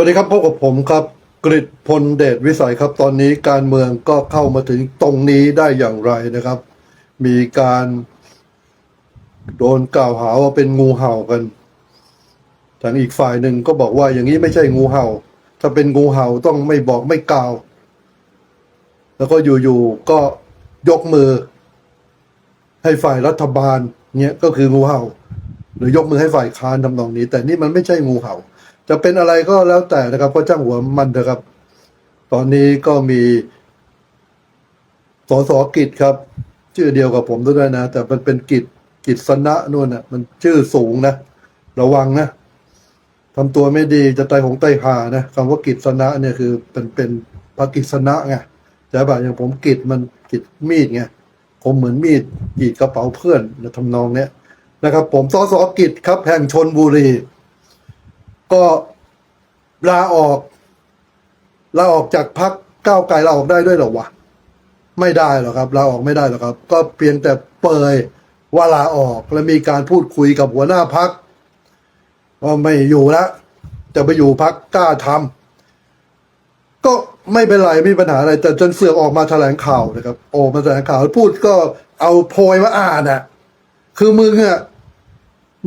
วัสดีครับพบกับผมครับกริตพลเดชวิสัยครับ ตอนนี้การเมืองก็เข้ามาถึงตรงนี้ได้อย่างไรนะครับ มีการโดนกล่าวหาว่าเป็นงูเห่ากันทางอีกฝ่ายหนึ่งก็บอกว่าอย่างนี้ไม่ใช่งูเห่า ถ้าเป็นงูเห่าต้องไม่บอกไม่กล่าว แล้วก็อยู่ๆก็ยกมือ ให้ฝ่ายรัฐบาลเนี่ยก็คืองูเห่า หรือยกมือให้ฝ่ายค้านทำนองนี้ แต่นี่มันไม่ใช่งูเห่า จะเป็นอะไรก็แล้วแต่นะครับก็จ้างหัวมันนะครับ ตอนนี้ก็มีสสกิจครับ ชื่อเดียวกับผมด้วยนะ แต่มันเป็นกิจกิจสนะนู่นน่ะ มันชื่อสูงนะ ระวังนะทำตัวไม่ดีจะไตหงไตหานะคำว่ากิจสนะเนี่ยคือเป็นเป็นพระกิจสนะไงใช่ป่ะอย่างผมกิจมันกิจมีดไงผมเหมือนมีดกีดกระเป๋าเพื่อนนะทำนองเนี้ยนะครับ ผมสสกิจครับแห่งชนบุรี ก็ลาออกลาออกจากพักก้าวไกลลาออกได้ด้วยหรอวะไม่ได้หรอกครับลาออกไม่ได้หรอกครับ ก็เพียงแต่เปยว่าลาออกและมีการพูดคุยกับหัวหน้าพักว่าไม่อยู่ล้วจะไปอยู่พักกล้าทำก็ไม่เป็นไรไม่มีปัญหาอะไร แต่จนเสือกออกมาแถลงข่าวนะครับ ออกมาแถลงข่าวพูดก็เอาโพยมาอ่านอะ คือมึงอะ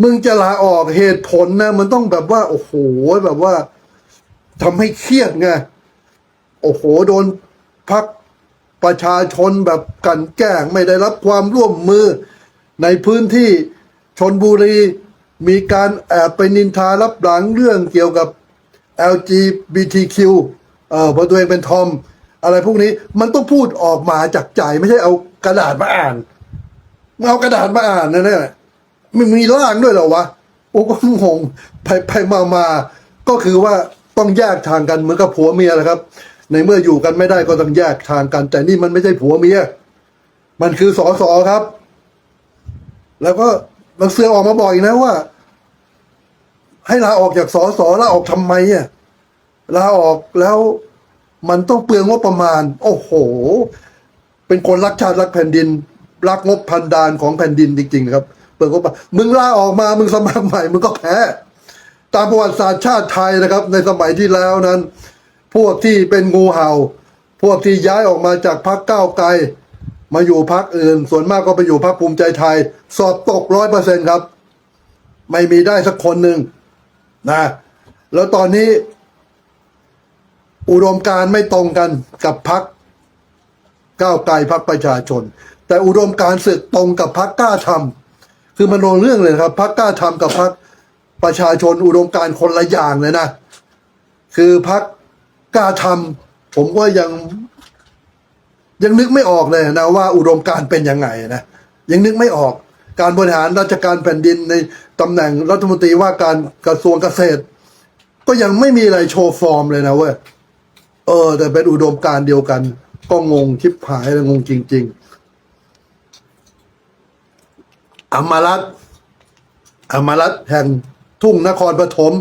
มึงจะลาออกเหตุผลนะ มันต้องแบบว่า โอ้โหแบบว่าทำให้เครียดไงโอ้โห โดนพักประชาชนแบบกันแกล้งไม่ได้รับความร่วมมือ ในพื้นที่ชนบุรี มีการแอบไปนินทารับหลังเรื่องเกี่ยวกับ LGBTQ เออพราะตัวเองเป็นทอม อะไรพวกนี้มันต้องพูดออกมาจากใจ ไม่ใช่เอากระดาษมาอ่านมึงเอากระดาษมาอ่านนะเนี่ยมั นมีร่างด้วยเหรอวะโอ้ก็งงไปไปมามาก็คือว่าต้องแยกทางกันเหมือนกับผัวเมียแหละครับ ในเมื่ออยู่กันไม่ได้ก็ต้องแยกทางกัน แต่นี่มันไม่ใช่ผัวเมียมันคือสอสอครับ แล้วก็มันเสือออกมาบอกอีกนะว่า ให้ลาออกจากสอสอลาออกทำไมอะลาออกแล้วมันต้องเปลืองงบประมาณ โอ้โห เป็นคนรักชาติรักแผ่นดิน รักงบพันดานของแผ่นดินจริง ๆ ครับ ปิดงบประมาณมึงลาออกมา มึงสมัครใหม่ มึงก็แพ้ ตามประวัติศาสตร์ชาติไทยนะครับ ในสมัยที่แล้วนั้น พวกที่เป็นงูเห่า พวกที่ย้ายออกมาจากพรรคก้าวไกล มาอยู่พรรคอื่น ส่วนมากก็ไปอยู่พรรคภูมิใจไทย สอบตกร้อยเปอร์เซ็นครับ ไม่มีได้สักคนหนึ่งนะ แล้วตอนนี้ อุดมการไม่ตรงกันกับพรรคก้าวไกลพักประชาชน แต่อุดมการศึกตรงกับพักกล้าทำ คือมันโดนเรื่องเลยครับพักกล้าทำกับพักประชาชนอุดมการคนละอย่างเลยนะ คือพักกล้าทำผมก็ยัง ยังนึกไม่ออกเลยนะว่าอุดมการเป็นยังไงนะยังนึกไม่ออกการบริหารราชการแผ่นดินในตำแหน่งรัฐมนตรีว่าการกระทรวงเกษตร ก็ยังไม่มีอะไรโชว์ฟอร์มเลยนะเว้ยเออ แต่เป็นอุดมการเดียวกัน ก็งงชิบหายเลยงงจริง ๆ อมรัตอมรัตแห่งทุ่งนครปฐม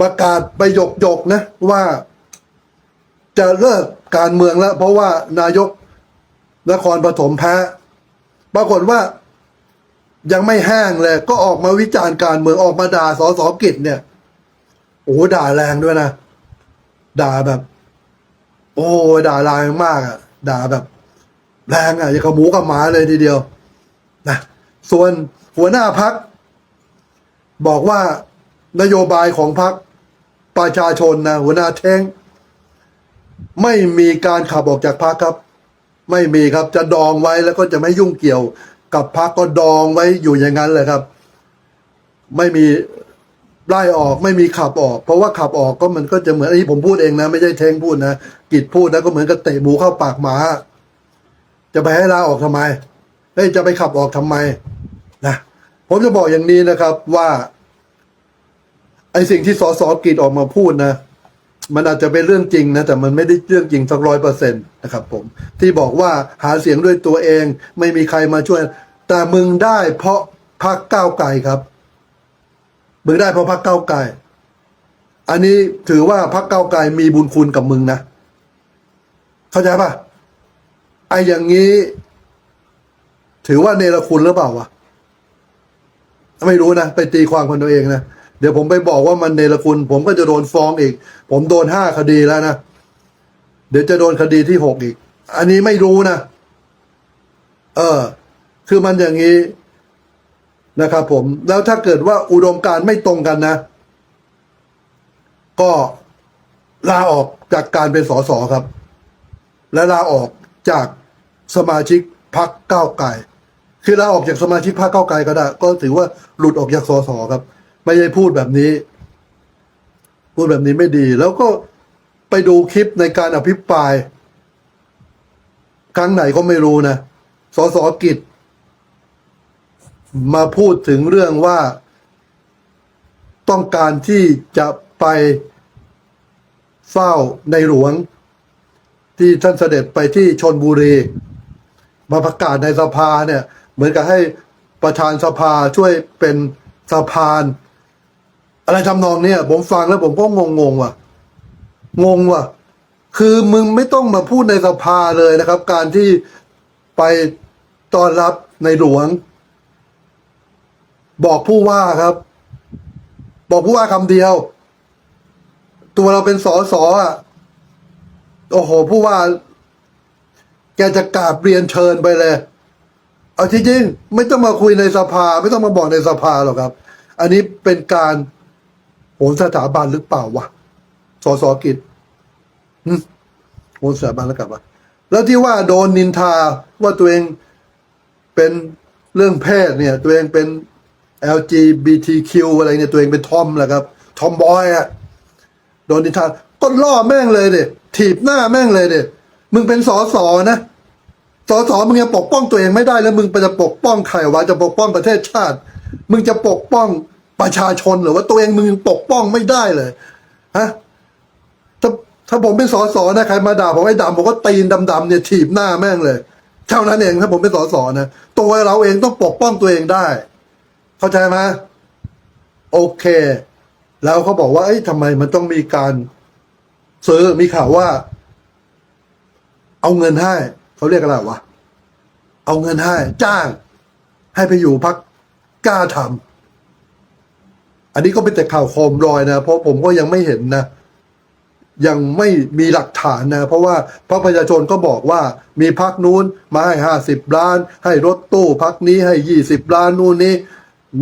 ประกาศไปหยกหยกนะว่าจะเลิกการเมืองแล้ว เพราะว่านายกนครปฐมแพ้ปรากฏว่ายังไม่แห้งเลย ก็ออกมาวิจารณ์การเมืองออกมาด่าสสกิจเนี่ยโอ้ด่าแรงด้วยนะ ด่าแบบ โอ้ด่าแรงมากอะ ด่าแบบ แรงอะอย่างกับหมูกับหมาเลยทีเดียว นะ ส่วนหัวหน้าพัก บอกว่านโยบายของพักประชาชนนะหัวหน้าเท้ง ไม่มีการขับออกจากพักครับ ไม่มีครับจะดองไว้แล้วก็จะไม่ยุ่งเกี่ยวกับพักก็ดองไว้อยู่อย่างนั้นเลยครับ ไม่มีไล่ออกไม่มีขับออก เพราะว่าขับออกก็มันก็จะเหมือนอันนี้ผมพูดเองนะ ไม่ใช่เท้งพูดนะกิจพูดนะก็เหมือนกับเตะหมูเข้าปากหมา จะไปให้ลาออกทำไมเฮ้ยจะไปขับออกทำไม ผมจะบอกอย่างนี้นะครับว่า ไอสิ่งที่สสกิจออกมาพูดนะ มันอาจจะเป็นเรื่องจริงนะ แต่มันไม่ได้เรื่องจริงสักร้อยเปอร์เซ็นต์นะครับผม ที่บอกว่าหาเสียงด้วยตัวเอง ไม่มีใครมาช่วย แต่มึงได้เพราะพักก้าวไกลครับ มึงได้เพราะพักเก้าวไกล อันนี้ถือว่าพักเก้าวไกลมีบุญคุณกับมึงนะ เข้าใจปะไอ้อย่างนี้ ถือว่าเนรคุณหรือเปล่าวะ ไม่รู้นะ ไปตีความคนตัวเองนะ เดี๋ยวผมไปบอกว่ามันเนรคุณ ผมก็จะโดนฟ้องอีก ผมโดนห้าคดีแล้วนะ เดี๋ยวจะโดนคดีที่หกอีก อันนี้ไม่รู้นะ เออ คือมันอย่างนี้นะครับผม แล้วถ้าเกิดว่าอุดมการไม่ตรงกันนะ ก็ลาออกจากการเป็นสสครับ และลาออกจากสมาชิกพรรคก้าวไกล คือลาออกจากสมาชิกพรรคก้าวไกลก็ได้ ก็ถือว่าหลุดออกจากสสครับ ไม่ใช่พูดแบบนี้ พูดแบบนี้ไม่ดี แล้วก็ไปดูคลิปในการอภิปราย ครั้งไหนก็ไม่รู้นะสสกิจ มาพูดถึงเรื่องว่า ต้องการที่จะไปเฝ้าในหลวง ที่ท่านเสด็จไปที่ชนบุรี มาประกาศในสภาเนี่ย เหมือนกับให้ประธานสภาช่วยเป็นสะพาน อะไรทำนองเนี่ยผมฟังแล้วผมก็งงงๆว่ะ งงว่ะ คือมึงไม่ต้องมาพูดในสภาเลยนะครับ การที่ไปต้อนรับในหลวง บอกผู้ว่าครับ บอกผู้ว่าคำเดียว ตัวเราเป็นสอสออะโอ้โห ผู้ว่า แกจะกราบเรียนเชิญไปเลย เอาจริงๆไม่ต้องมาคุยในสภา ไม่ต้องมาบอกในสภาหรอกครับ อันนี้เป็นการโหนสถาบันหรือเปล่าวะสสกิจหึโหนสถาบันแล้วกลับวะแล้วที่ว่าโดนนินทาว่าตัวเองเป็นเรื่องเพศเนี่ย ตัวเองเป็น LGBTQ อะไรเนี่ยตัวเองเป็นทอมแหละครับ ทอมบอยอะโดนนินทาก็ล่อแม่งเลยเด็ถีบหน้าแม่งเลยเด็มึงเป็นสอสอนะ สอสอมึงยังปกป้องตัวเองไม่ได้แล้วมึงจะปกป้องใครวะจะปกป้องประเทศชาติ มึงจะปกป้องประชาชนหรือว่าตัวเองมึงปกป้องไม่ได้เลยฮะถ้าถ้าผมเป็นสอสอนะใครมาด่าผมไอ้ดำผมก็ตีนดำๆเนี่ยถีบหน้าแม่งเลยเท่านั้นเองถ้าผมเป็นสอสอนะตัวเราเองต้องปกป้องตัวเองได้ เข้าใจไหมโอเค แล้วเขาบอกว่าเอ้ยทำไมมันต้องมีการซื้อมีข่าวว่า เอาเงินให้ เขาเรียกอะไรวะ เอาเงินให้ จ้าง ให้ไปอยู่พักกล้าทำอันนี้ก็เป็นแต่ข่าวโคมลอยนะ เพราะผมก็ยังไม่เห็นนะยังไม่มีหลักฐานนะ เพราะว่าพระประชาชนก็บอกว่ามีพักนู้นมาให้ห้าสิบล้าน ให้รถตู้พักนี้ให้ยี่สิบล้านนู่นนี่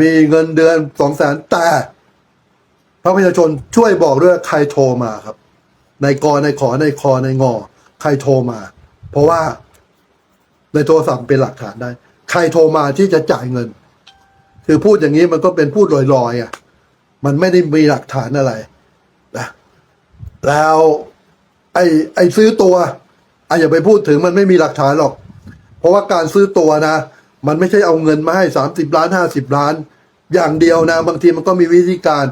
มีเงินเดือนสองแสนแต่พระประชาชนช่วยบอกด้วยใครโทรมาครับในกอในขอในคอในงอ ใครโทรมา เพราะว่า ในโทรศัพท์เป็นหลักฐานได้ ใครโทรมาที่จะจ่ายเงิน คือพูดอย่างนี้มันก็เป็นพูดลอยๆอะมันไม่ได้มีหลักฐานอะไรนะแล้วไอ้ไอ้ซื้อตัวอะอย่าไปพูดถึงมันไม่มีหลักฐานหรอก เพราะว่าการซื้อตัวนะ มันไม่ใช่เอาเงินมาให้สามสิบล้านห้าสิบล้าน อย่างเดียวนะ บางทีมันก็มีวิธีการ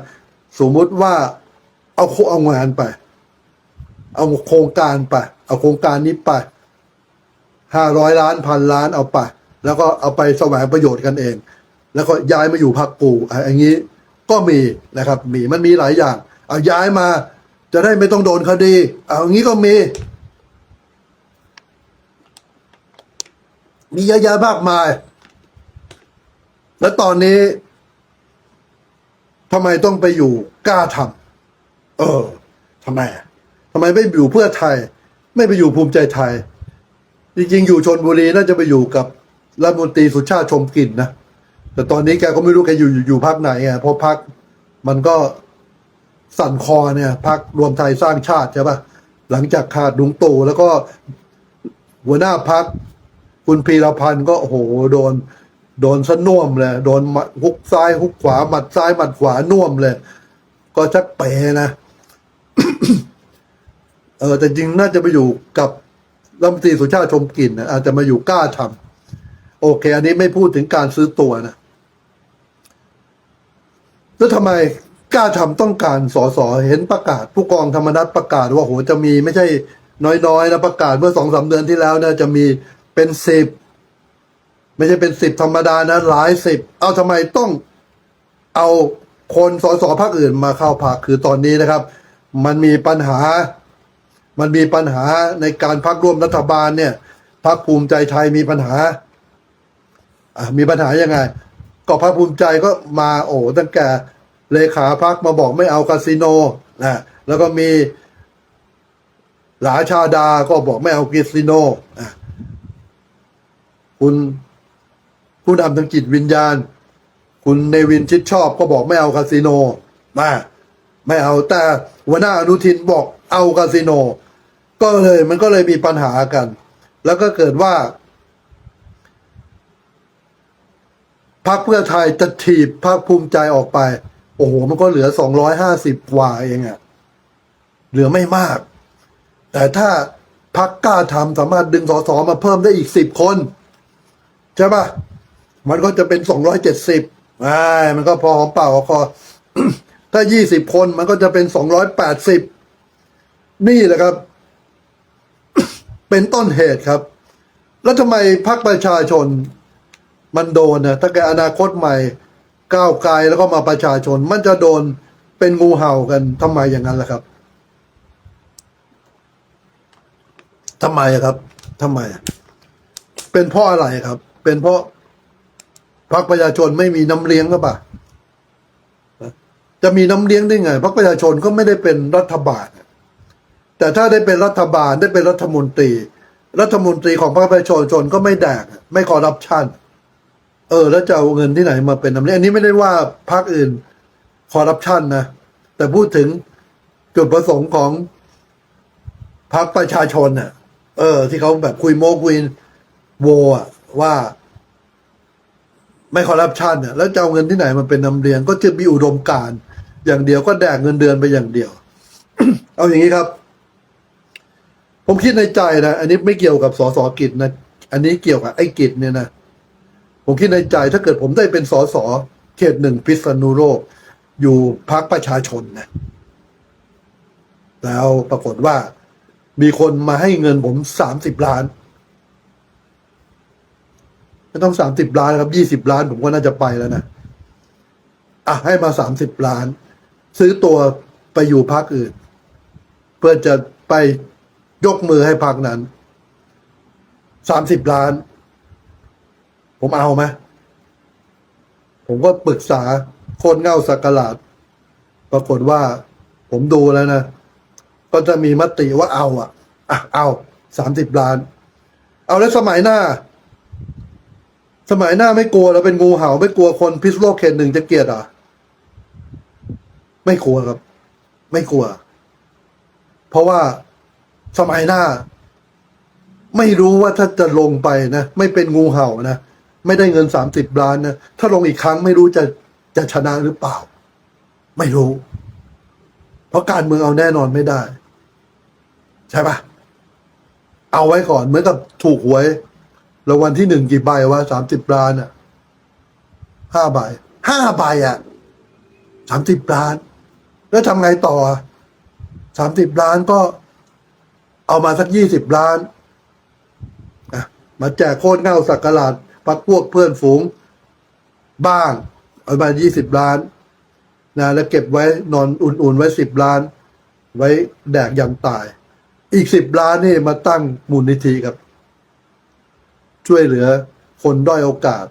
สมมุติว่าเอาโคเอางานไป เอาโครงการไป เอาโครงการนี้ไป ห้าร้อยล้านพันล้านเอาไป แล้วก็เอาไปแสวงประโยชน์กันเอง แล้วก็ย้ายมาอยู่พักกูอะอย่างนี้ก็มีนะครับ มีมันมีหลายอย่าง เอาย้ายมาจะได้ไม่ต้องโดนคดี เอาอย่างนี้ก็มี มีเยอะแยะมากมาย แล้วตอนนี้ทำไมต้องไปอยู่กล้าทำเออทำไมทำไมไม่อยู่เพื่อไทย ไม่ไปอยู่ภูมิใจไทย จริงๆอยู่ชนบุรีน่าจะไปอยู่กับรัฐมนตรีสุชาติชมกลิ่นนะแต่ตอนนี้แกก็ไม่รู้แกอยู่อยู่พักไหนอะเพราะพักมันก็สั่นคอเนี่ยพักรวมไทยสร้างชาติใช่ปะหลังจากขาดลุงตู่แล้วก็หัวหน้าพักคุณพีรพันธ์ก็โอ้โหโดน โดนสน่วมเลยโดนหุกซ้ายฮุกขวาหมัดซ้ายหมัดขวาน่วมเลย ก็ชักเป๋นะเออแต่จริงน่าจะไปอยู่กับ รัฐมนตรีสุชาติชมกลิ่นนะอาจจะมาอยู่กล้าทำโอเค อันนี้ไม่พูดถึงการซื้อตัวนะแล้วทำไมกล้าทำต้องการสอสอเห็นประกาศ ผู้กองธรรมนัฐประกาศว่าโหจะมีไม่ใช่น้อยๆนะประกาศเมื่อสองสามเดือนที่แล้วนะจะมีเป็นสิบไม่ใช่เป็นสิบธรรมดานะหลายสิบเอาทำไมต้องเอาคนสอสอพรรคอื่นมาเข้าพรรคคือตอนนี้นะครับ มันมีปัญหา มันมีปัญหาในการพักร่วมรัฐบาลเนี่ยพักภูมิใจไทยมีปัญหาอะมีปัญหายังไง ก็พรรคภูมิใจก็มาโอ้ตั้งแต่เลขาพักมาบอกไม่เอาคาสิโนนะแล้วก็มีหลาชาดาก็บอกไม่เอาคาสิโนะคุณผู้นำทางจิตวิญญาณ คุณเนวินชิดชอบก็บอกไม่เอาคาสิโนมาไม่เอาแต่หัวหน้าอนุทินบอกเอาคาสิโน ก็เลยมันก็เลยมีปัญหากัน แล้วก็เกิดว่าพรรคเพื่อไทยจะถีบพรรคภูมิใจออกไป โอ้โห มันก็เหลือสองร้อยห้าสิบกว่าเองอะเหลือไม่มาก แต่ถ้าพรรคกล้าทำสามารถดึงสสมาเพิ่มได้อีกสิบคน ใช่ปะมันก็จะเป็นสองร้อยเจ็ดสิบอ่ามันก็พอหอมเปล่าหอมคอถ้ายี่สิบคนมันก็จะเป็นสองร้อยแปดสิบนี่แหละครับ เป็นต้นเหตุครับ แล้วทำไมพรรคประชาชนมันโดนนะถ้าแกอนาคตใหม่ก้าวไกลแล้วก็มาประชาชน มันจะโดนเป็นงูเห่ากันทำไมอย่างนั้นล่ะครับทำไมครับทำไม เป็นเพราะอะไรครับ เป็นเพราะพรรคประชาชนไม่มีน้ำเลี้ยงก็ปล่ะจะมีน้ำเลี้ยงได้ไงพรรคประชาชนก็ไม่ได้เป็นรัฐบาล แต่ถ้าได้เป็นรัฐบาลได้เป็นรัฐมนตรี รัฐมนตรีของพรรคประชาชนก็ไม่แดก ไม่คอร์รัปชันเออ แล้วจะเอาเงินที่ไหนมาเป็นน้ำเลี้ยงอันนี้ไม่ได้ว่าพรรคอื่นคอร์รัปชันนะแต่พูดถึงจุดประสงค์ของพรรคประชาชนน่ะ เออ ที่เขาแบบคุยโมคุยโวอะว่า ไม่คอร์รัปชันเนี่ยแล้วจะเอาเงินที่ไหนมาเป็นน้ำเลี้ยงก็จะมีอุดมการ อย่างเดียวก็แดกเงินเดือนไปอย่างเดียว เอาอย่างนี้ครับ ผมคิดในใจนะ อันนี้ไม่เกี่ยวกับสสกิจนะ อันนี้เกี่ยวกับไอ้กิจเนี่ยนะ ผมคิดในใจถ้าเกิดผมได้เป็นสสเขตหนึ่งพิษณุโลก อยู่พักประชาชนนะ แล้วปรากฏว่ามีคนมาให้เงินผมสามสิบล้าน ไม่ต้องสามสิบล้านครับยี่สิบล้าน ผมก็น่าจะไปแล้วนะ อะให้มาสามสิบล้าน ซื้อตัวไปอยู่พักอื่น เพื่อจะไป ยกมือให้พักนั้นสามสิบล้าน ผมเอาไหมผมก็ปรึกษาคนเง่าสักกลาด ปรากฏว่า ผมดูแล้วนะ ก็จะมีมติว่าเอาอะ อะ เอาสามสิบล้าน เอาแล้วสมัยหน้า สมัยหน้าไม่กลัวเราเป็นงูเห่าไม่กลัวคนพิษโลกเขตหนึ่งจะเกลียดอะ ไม่กลัวครับ ไม่กลัว เพราะว่า สมัยหน้า ไม่รู้ว่าถ้าจะลงไปนะ ไม่เป็นงูเห่านะ ไม่ได้เงินสามสิบล้านนะ ถ้าลงอีกครั้งไม่รู้จะจะชนะหรือเปล่า ไม่รู้ เพราะการเมืองเอาแน่นอนไม่ได้ ใช่ปะเอาไว้ก่อนเหมือนกับถูกหวยรางวัลที่หนึ่งกี่ใบวะสามสิบล้านอะห้าใบห้าใบอะสามสิบล้าน แล้วทำไงต่อสามสิบล้านก็ เอามาสักยี่สิบล้านอะมาแจกโคตรเง่าสักกลาดพักพวกเพื่อนฝูง บ้างเอามายี่สิบล้านนะแล้วเก็บไว้นอนอุ่นๆไว้สิบล้าน ไว้แดกยำตาย อีกสิบล้านนี่มาตั้งมูลนิธิครับ ช่วยเหลือคนด้อยโอกาส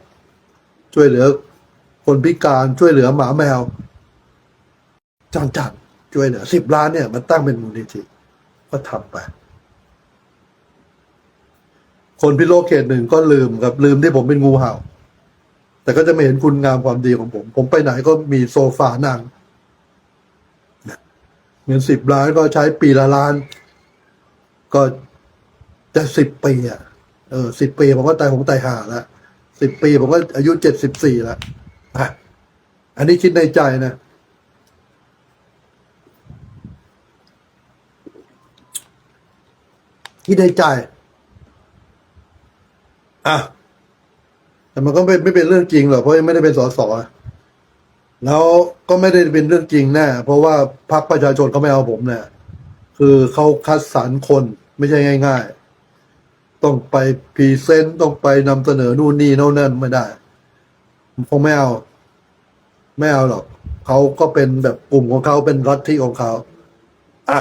ช่วยเหลือ คนพิการช่วยเหลือหมาแมวจังจังช่วยเหลือสิบล้านเนี่ย มันตั้งเป็นมูลนิธิก็ทำไป คนพิโลกเขตหนึ่งก็ลืมครับลืมที่ผมเป็นงูเห่า แต่ก็จะไม่เห็นคุณงามความดีของผม ผมไปไหนก็มีโซฟานั่งเงินสิบล้านก็ใช้ปีละล้าน ก็จะสิบปีอะเออสิบปีผมก็ตายผมตายห่าแล้วสิบปีผมก็อายุเจ็ดสิบสี่แล้วอะอันนี้คิดในใจนะคิดในใจ อะแต่มันก็ไม่ไม่เป็นเรื่องจริงหรอกเพราะยังไม่ได้เป็นสสอแล้วก็ไม่ได้เป็นเรื่องจริงแน่เพราะว่าพรรคประชาชนเขาไม่เอาผมเนี่ยคือเขาคัดสรรคนไม่ใช่ง่าย ๆ ต้องไปพรีเซนต์ต้องไปนำเสนอนู่นนี่โน่นนั่นไม่ได้คงไม่เอา ไม่เอาหรอกเขาก็เป็นแบบกลุ่มของเขาเป็นรัฐที่ของเขาอะ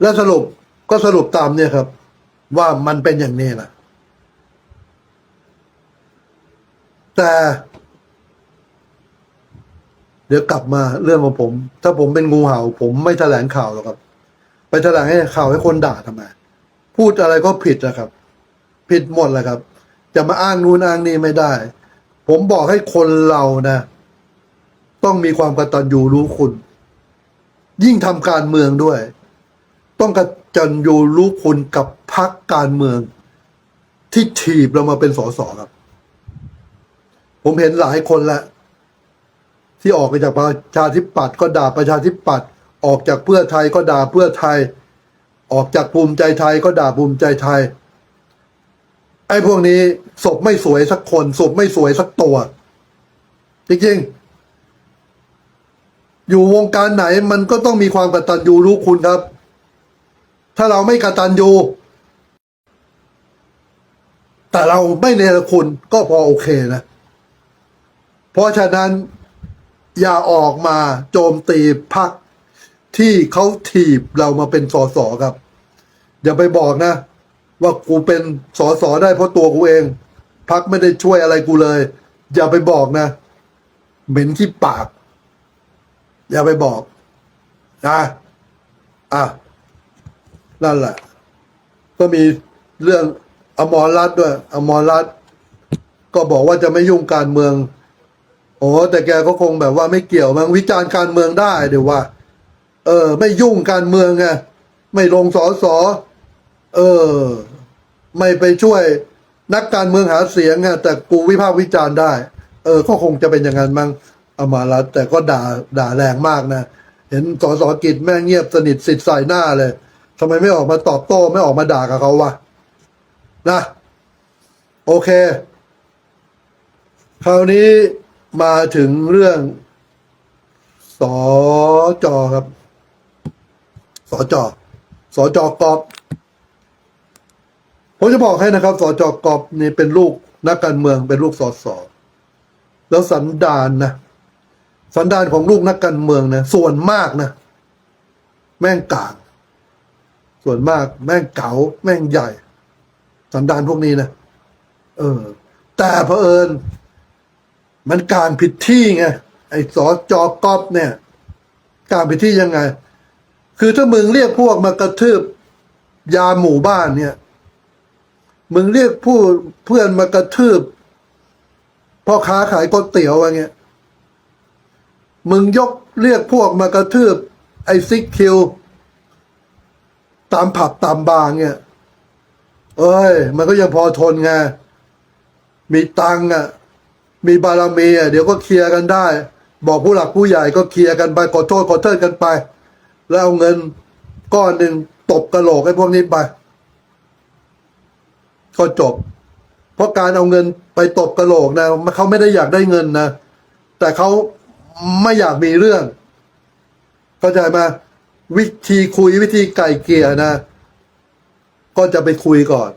และสรุปก็สรุปตามเนี่ยครับ ว่ามันเป็นอย่างนี้นะแต่ เดี๋ยวกลับมาเรื่องของผม ถ้าผมเป็นงูเห่า ผมไม่แถลงข่าวหรอกครับ ไปแถลงให้ข่าวให้คนด่าทำไม พูดอะไรก็ผิดนะครับ ผิดหมดแหละครับ จะมาอ้างนู่นอ้างนี่ไม่ได้ ผมบอกให้คนเรานะ ต้องมีความกตัญญูรู้คุณ ยิ่งทำการเมืองด้วย ต้องกระ ตัญญูรู้คุณกับพรรคการเมือง ที่ถีบเรามาเป็นสสครับ ผมเห็นหลายคนแล้วที่ออกไปจากประชาธิปัตย์ก็ด่าประชาธิปัตย์ออกจากเพื่อไทยก็ด่าเพื่อไทย ออกจากภูมิใจไทยก็ด่าภูมิใจไทย ไอ้พวกนี้ศพไม่สวยสักคนศพไม่สวยสักตัว จริงๆ อยู่วงการไหนมันก็ต้องมีความกตัญญูรู้คุณครับ ถ้าเราไม่กตัญญูแต่เราไม่เนรคุณก็พอโอเคนะ เพราะฉะนั้นอย่าออกมาโจมตีพักที่เขาถีบเรามาเป็นสสครับ อย่าไปบอกนะ ว่ากูเป็นสสได้เพราะตัวกูเอง พักไม่ได้ช่วยอะไรกูเลย อย่าไปบอกนะ เหม็นที่ปาก อย่าไปบอกนะอะ นั่นแหละ ก็มีเรื่องอมรรัตด้วย อมรรัตก็บอกว่าจะไม่ยุ่งการเมือง โอ้แต่แกก็คงแบบว่าไม่เกี่ยวมั้งวิจารณ์การเมืองได้เดี๋ยวว่า เออ ไม่ยุ่งการเมืองไงไม่ลงสอสอเออ ไม่ไปช่วยนักการเมืองหาเสียงไงแต่กูวิพากษ์วิจารณ์ได้ เออ ก็คงจะเป็นอย่างนั้นมั้งอมารัตแต่ก็ด่าด่าแรงมากนะ เห็นสอสอกิจแม่งเงียบสนิทสิทธิ์ใส่หน้าเลย ทำไมไม่ออกมาตอบโต้ไม่ออกมาด่ากับเขาวะนะ โอเค คราวนี้มาถึงเรื่องสอจอครับสอจอสอจอกอบผมจะบอกให้นะครับสอจอกอบนี่เป็นลูกนักการเมืองเป็นลูกสอสอแล้วสันดานนะสันดานของลูกนักการเมืองนะส่วนมากนะ แม่งกาง ส่วนมากแม่งเก๋าแม่งใหญ่ สันดานพวกนี้นะเออ แต่เผอิญ มันการผิดที่ไงไอ้สอจอกอบเนี่ย การผิดที่ยังไง คือถ้ามึงเรียกพวกมากระทืบ ยาหมู่บ้านเนี่ย มึงเรียกผู้เพื่อนมากระทืบพ่อค้าขายก๋วยเตี๋ยวอะไรเงี้ยมึงยกเรียกพวกมากระทืบ ไอ้ซิกคิว ตามผับตามบาร์เนี่ย เอ้ย มันก็ยังพอทนไง มีตังค์อะ มีบารมีอะ เดี๋ยวก็เคลียร์กันได้ บอกผู้หลักผู้ใหญ่ก็เคลียร์กันไปขอโทษขอโทษกันไป แล้วเอาเงินก้อนหนึ่งตบกระโหลกให้พวกนี้ไป ก็จบ เพราะการเอาเงินไปตบกระโหลกนะเขาไม่ได้อยากได้เงินนะ แต่เขาไม่อยากมีเรื่อง เข้าใจไหม วิธีคุยวิธีไก่เกียนะ ก็จะไปคุยก่อน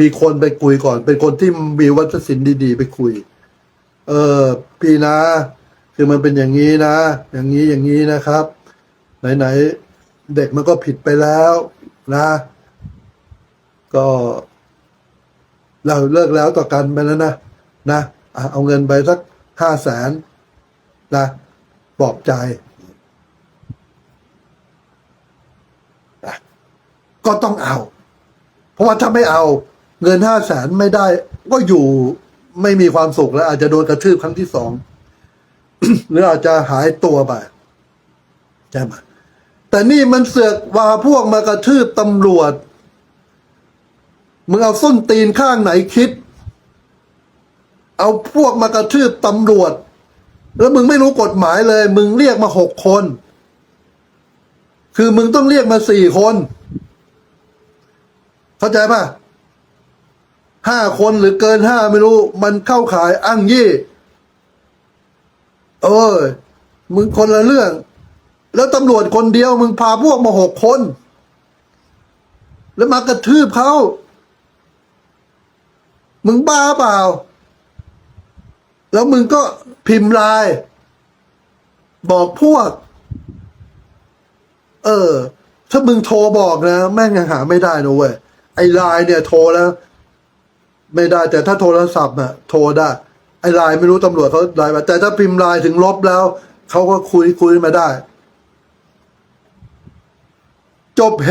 มีคนไปคุยก่อน เป็นคนที่มีวัฒนศิลป์ดีๆ ไปคุย เออ พี่นะ คือมันเป็นอย่างนี้นะ อย่างนี้อย่างนี้นะครับ ไหนๆเด็กมันก็ผิดไปแล้วนะ ก็ เราเลิกแล้วต่อกันไปแล้วนะนะเอาเงินไปสักห้าแสนนะปลอบใจอะ ก็ต้องเอา เพราะว่าถ้าไม่เอาเงินห้าแสนไม่ได้ ก็อยู่ไม่มีความสุขแล้ว อาจจะโดนกระทืบครั้งที่สองหรืออาจจะหายตัวไปใช่ไหมแต่นี่มันเสือกว่าพวกมากระทืบตำรวจ มึงเอาส้นตีนข้างไหนคิด เอาพวกมากระทืบตำรวจ แล้วมึงไม่รู้กฎหมายเลย มึงเรียกมาหกคน คือมึงต้องเรียกมาสี่คน เข้าใจป่ะห้าคนหรือเกินห้าไม่รู้ มันเข้าขายอ้างยี่เออมึงคนละเรื่อง แล้วตำรวจคนเดียว มึงพาพวกมาหกคน แล้วมากระทืบเขา มึงบ้าเปล่า แล้วมึงก็พิมพ์ลน์บอกพวก เออ ถ้ามึงโทรบอกนะ แม่งยังหาไม่ได้นะเว้ย ไอ้ไลน์เนี่ยโทรแล้ว ไม่ได้แต่ถ้าโทรศัพท์น่ะโทรได้ไอ้ไลน์ไม่รู้ตำรวจเขาไลน์มาแต่ถ้าพิมพ์ไลน์ถึงลบแล้วเขาก็คุยคุยมาได้ จบแฮ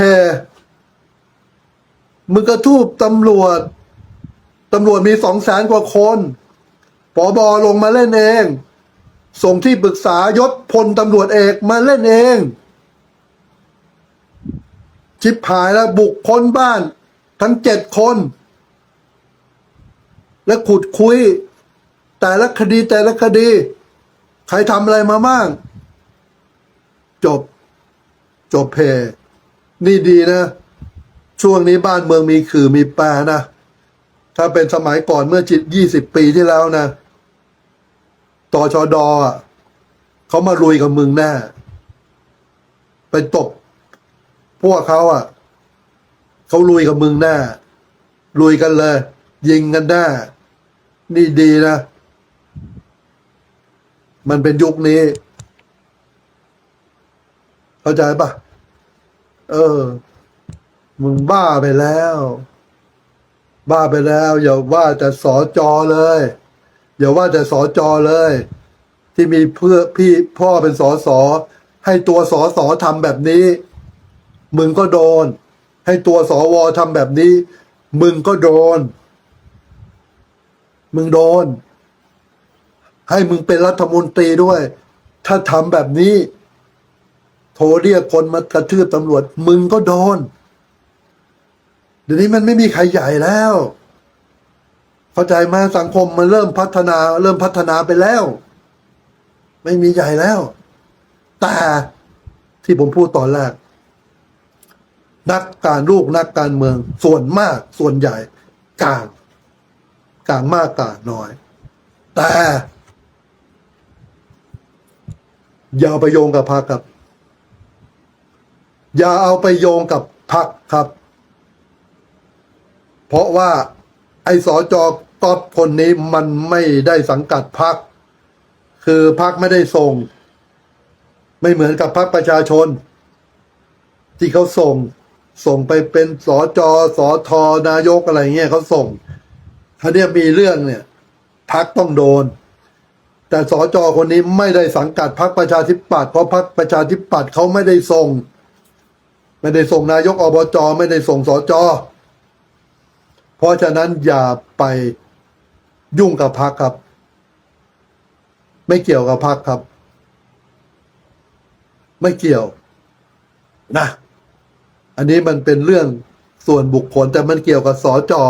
มึงกระทูบตำรวจตำรวจมีสองแสนกว่าคนปอบอลงมาเล่นเอง ส่งที่ปรึกษายศพลตำรวจเอกมาเล่นเอง ชิบหายแล้วบุกค้นบ้าน ทั้งเจ็ดคน และขุดคุย แต่ละคดีแต่ละคดี ใครทำอะไรมาบ้าง จบ จบเพนี่ดีนะ ช่วงนี้บ้านเมืองมีขื่อมีแปรนะ ถ้าเป็นสมัยก่อนเมื่อจิตยี่สิบปีที่แล้วนะตชดอะเขามาลุยกับมึงแน่ไปตบพวกเขาอะ เขาลุยกับมึงแน่ลุยกันเลย ยิงกันแน่นี่ดีนะ มันเป็นยุคนี้ เข้าใจปะเออ มึงบ้าไปแล้ว บ้าไปแล้ว อย่าว่าแต่สอจอเลย อย่าว่าแต่สอจอเลย ที่มีเพื่อพี่พ่อเป็นสอสอให้ตัวสอสอทำแบบนี้ มึงก็โดน ให้ตัวสอวอทำแบบนี้ มึงก็โดน มึงโดน ให้มึงเป็นรัฐมนตรีด้วย ถ้าทำแบบนี้ โทรเรียกคนมากระทืบตำรวจ มึงก็โดน เดี๋ยวนี้มันไม่มีใครใหญ่แล้ว เข้าใจไหมสังคมมันเริ่มพัฒนา เริ่มพัฒนาไปแล้ว ไม่มีใหญ่แล้ว แต่ที่ผมพูดตอนแรก นักการลูกนักการเมือง ส่วนมากส่วนใหญ่กลางกลางมากกลางน้อย แต่อย่าเอาไปโยงกับพรรคครับ อย่าเอาไปโยงกับพรรคครับ เพราะว่าไอ้สอจอกอบคนนี้มันไม่ได้สังกัดพรรคคือพรรคไม่ได้ส่ง ไม่เหมือนกับพรรคประชาชน ที่เขาส่ง ส่งไปเป็นสอจอสอทอนายกอะไรเงี้ยเขาส่ง ถ้าเนี่ยมีเรื่องเนี่ยพักต้องโดน แต่สอจอคนนี้ไม่ได้สังกัดพรรคประชาธิปัตย์เพราะพรรคประชาธิปัตย์เขาไม่ได้ส่ง ไม่ได้ส่งนายกอบจไม่ได้ส่งสอจอเพราะฉะนั้นอย่าไปยุ่งกับพรรครับ ไม่เกี่ยวกับพรรคครับ ไม่เกี่ยวนะ อันนี้มันเป็นเรื่องส่วนบุคคลแต่มันเกี่ยวกับสอจอ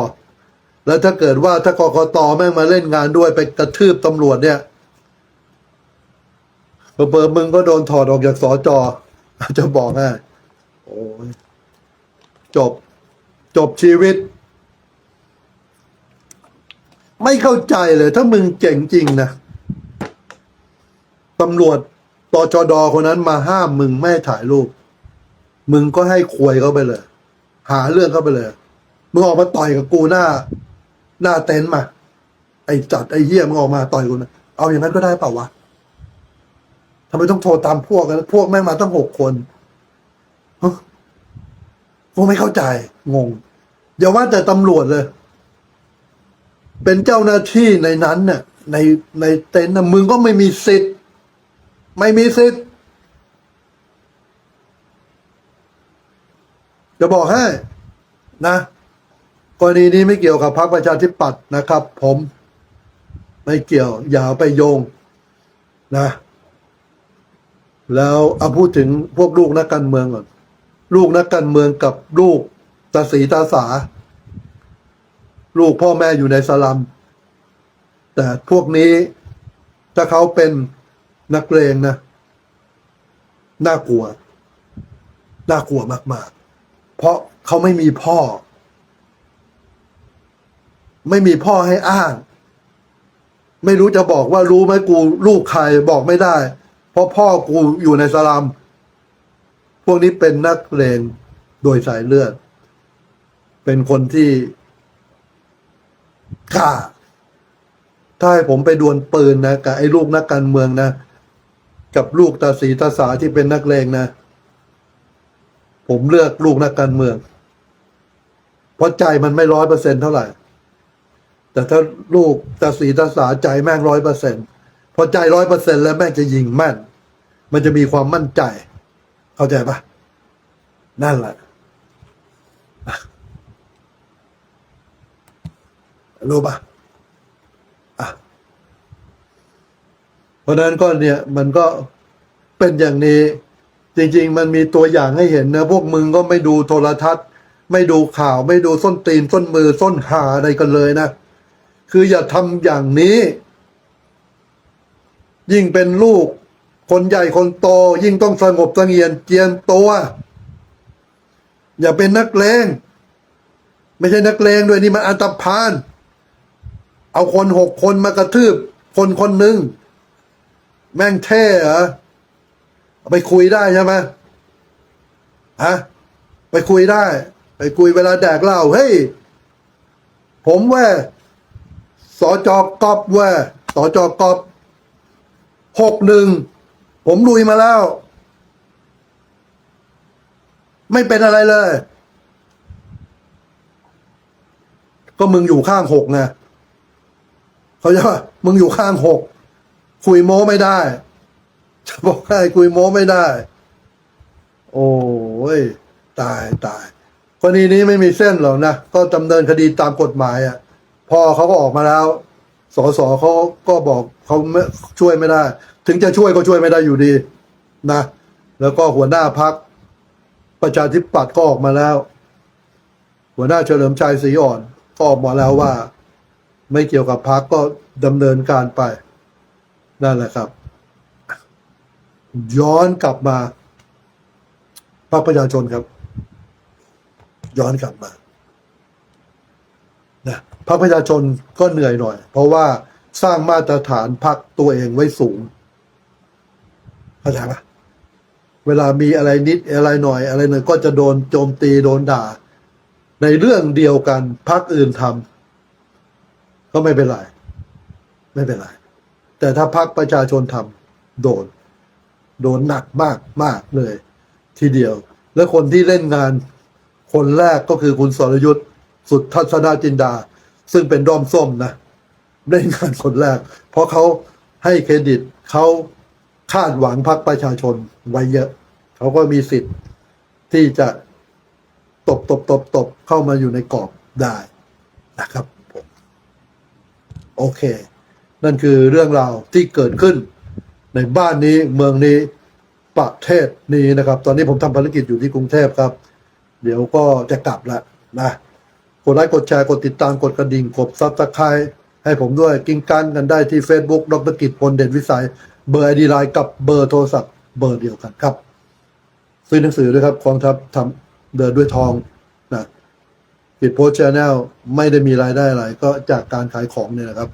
แล้วถ้าเกิดว่าถ้ากกตแม่งมาเล่นงานด้วยไปกระทืบตำรวจเนี่ยเปิดมึงก็โดนถอดออกจากสอจอจะบอกให้โอ้ยจบ จบชีวิต ไม่เข้าใจเลย ถ้ามึงเจ๋งจริงนะตำรวจตชดคนนั้นมาห้ามมึงไม่ถ่ายรูป มึงก็ให้ควยเขาไปเลย หาเรื่องเขาไปเลย มึงออกมาต่อยกับกูหน้า หน้าเต็นท์มา ไอ้จัดไอ้เหี้ยมึงออกมาต่อยกูนะเอาอย่างนั้นก็ได้เปล่าวะทำไมต้องโทรตามพวกกันพวกแม่งมาตั้งหกคนฮะกูไม่เข้าใจ งงอย่าว่าแต่ตำรวจเลย เป็นเจ้าหน้าที่ในนั้นเนี่ยในในเต็นท์นะมึงก็ไม่มีสิทธิ์ ไม่มีสิทธิ์ จะบอกให้นะกรณีนี้ไม่เกี่ยวกับพรรคประชาธิปัตย์นะครับ ผมไม่เกี่ยว อย่าไปโยงนะ แล้วเอาพูดถึงพวกลูกนักการเมืองก่อนลูกนักการเมืองกับลูกตาสีตาสา ลูกพ่อแม่อยู่ในสลัม แต่พวกนี้ถ้าเขาเป็นนักเลงนะ น่ากลัว น่ากลัวมาก ๆ เพราะเขาไม่มีพ่อ ไม่มีพ่อให้อ้าง ไม่รู้จะบอกว่ารู้ไหมกูลูกใครบอกไม่ได้ เพราะพ่อกูอยู่ในสลัม พวกนี้เป็นนักเลงโดยสายเลือด เป็นคนที่กล้าถ้าให้ผมไปดวลปืนนะกับไอ้ลูกนักการเมืองนะ กับลูกตาสีตาสาที่เป็นนักเลงนะ ผมเลือกลูกนักการเมือง เพราะใจมันไม่ร้อยเปอร์เซ็นเท่าไหร่ แต่ถ้าลูกตาสีตาสาใจแม่งร้อยเปอร์เซ็นพอใจร้อยเปอร์เซ็นแล้วแม่งจะยิงแม่น มันจะมีความมั่นใจ เข้าใจปะนั่นแหละรู้ปะอะเพราะนั้นก็เนี่ยมันก็เป็นอย่างนี้ จริง ๆ มันมีตัวอย่างให้เห็นนะพวกมึงก็ไม่ดูโทรทัศน์ ไม่ดูข่าวไม่ดูส้นตีนส้นมือส้นหาอะไรกันเลยนะ คืออย่าทำอย่างนี้ ยิ่งเป็นลูก คนใหญ่คนโต ยิ่งต้องสงบสงียมเจียมตัว อย่าเป็นนักเลงไม่ใช่นักเลงด้วยนี่มันอันตพาน เอาคนหกคนมากระทืบ คนคนหนึ่งแม่งเท่เหรอ ไปคุยได้ใช่ไหมฮะไปคุยได้ ไปคุยเวลาแดกเหล้าเฮ้ยผมแว่าสอจอกอบแว่าสอจอกอบหกหนึ่งผมลุยมาแล้ว ไม่เป็นอะไรเลย ก็มึงอยู่ข้างหกไงเขาจะว่ามึงอยู่ข้างหกคุยโม้ไม่ได้ จะบอกให้คุยโม้ไม่ได้ โอ้ย ตายตายกรณีนี้ไม่มีเส้นหรอกนะ ก็ดำเนินคดีตามกฎหมายอะ พอเขาก็ออกมาแล้ว สสเขาก็บอกเขาไม่ช่วยไม่ได้ ถึงจะช่วยก็ช่วยไม่ได้อยู่ดี นะ แล้วก็หัวหน้าพักประชาธิปัตย์ก็ออกมาแล้ว หัวหน้าเฉลิมชัยศรีอ่อน ก็ออกมาแล้วว่า ไม่เกี่ยวกับพักก็ดำเนินการไปนั่นแหละครับ ย้อนกลับมาพรรคประชาชนครับ ย้อนกลับมานะพรรคประชาชนก็เหนื่อยหน่อย เพราะว่าสร้างมาตรฐานพรรคตัวเองไว้สูงเข้าใจปะเวลามีอะไรนิดอะไรหน่อย อะไรหน่อยก็จะโดนโจมตีโดนด่า ในเรื่องเดียวกันพรรคอื่นทำก็ไม่เป็นไร ไม่เป็นไร แต่ถ้าพรรคประชาชนทำโดน โดนหนักมากมากเลย ทีเดียว และคนที่เล่นงาน คนแรกก็คือคุณสรยุทธ์สุดทัศนาจินดา ซึ่งเป็นด้อมส้มนะเล่นงานคนแรก เพราะเขาให้เครดิตเขาคาดหวังพรรคประชาชนไว้เยอะ เขาก็มีสิทธิ์ที่จะตบตบตบตบเข้ามาอยู่ในกรอบได้นะครับ โอเค นั่นคือเรื่องราวที่เกิดขึ้น ในบ้านนี้เมืองนี้ประเทศนี้นะครับ ตอนนี้ผมทำภารกิจอยู่ที่กรุงเทพครับ เดี๋ยวก็จะกลับล้วนะกดไลค์กดแชร์กดติดตามกดกระดิ่งกดซับสไครต์ให้ผมด้วยกิ้งกันกันได้ที่ Facebook ดรกิจพลเด่นวิสัย เบอร์ไอดีไลน์กับเบอร์โทรศัพท์เบอร์เดียวกันครับ ซื้อหนังสือด้วยครับกองทัพทำเดินด้วยทองนะกิจโพสชแนลไม่ได้มีรายได้อะไร ก็จากการขายของเนี่ยนะครับ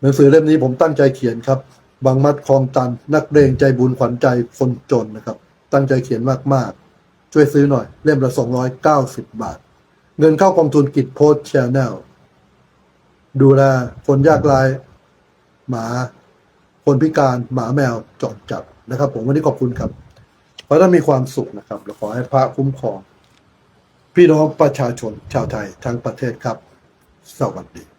หนังสือเล่มนี้ผมตั้งใจเขียนครับ บางมัดคลองตัน นักเรงใจบุญขวัญใจคนจนนะครับ ตั้งใจเขียนมากๆ ช่วยซื้อหน่อย เล่มละ 290 บาท เงินเข้ากองทุนกิจโพสชแนลดูแลคนยากไร้หมา คนพิการหมาแมวจอดจับนะครับ ผมวันนี้ขอบคุณครับขอให้ท่ามีความสุขนะครับ และขอให้พระคุ้มครอง พี่น้องประชาชนชาวไทยทั้งประเทศครับ สวัสดี